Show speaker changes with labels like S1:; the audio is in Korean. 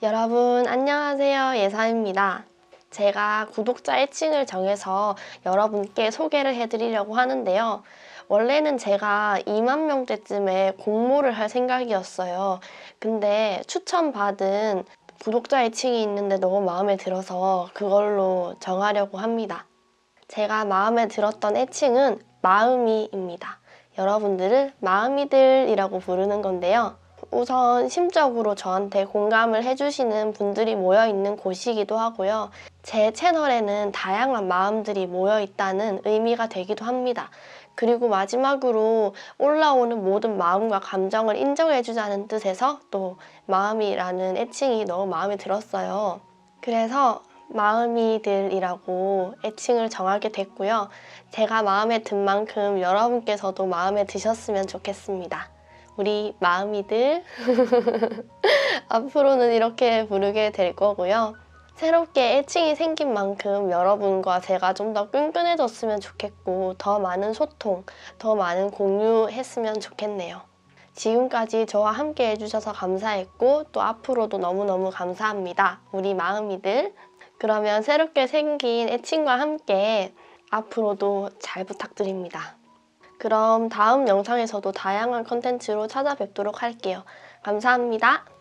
S1: 여러분 안녕하세요 예사입니다. 제가 구독자 애칭을 정해서 여러분께 소개를 해드리려고 하는데요. 원래는 제가 2만 명대쯤에 공모를 할 생각이었어요. 근데 추천받은 구독자 애칭이 있는데 너무 마음에 들어서 그걸로 정하려고 합니다. 제가 마음에 들었던 애칭은 마음이입니다. 여러분들을 마음이들이라고 부르는 건데요. 우선 심적으로 저한테 공감을 해주시는 분들이 모여 있는 곳이기도 하고요. 제 채널에는 다양한 마음들이 모여 있다는 의미가 되기도 합니다. 그리고 마지막으로 올라오는 모든 마음과 감정을 인정해주자는 뜻에서 또 마음이라는 애칭이 너무 마음에 들었어요. 그래서 마음이들이라고 애칭을 정하게 됐고요. 제가 마음에 든 만큼 여러분께서도 마음에 드셨으면 좋겠습니다. 우리 마음이들 앞으로는 이렇게 부르게 될 거고요. 새롭게 애칭이 생긴 만큼 여러분과 제가 좀 더 끈끈해졌으면 좋겠고 더 많은 소통, 더 많은 공유했으면 좋겠네요. 지금까지 저와 함께 해주셔서 감사했고 또 앞으로도 너무너무 감사합니다. 우리 마음이들. 그러면 새롭게 생긴 애칭과 함께 앞으로도 잘 부탁드립니다. 그럼 다음 영상에서도 다양한 컨텐츠로 찾아뵙도록 할게요. 감사합니다.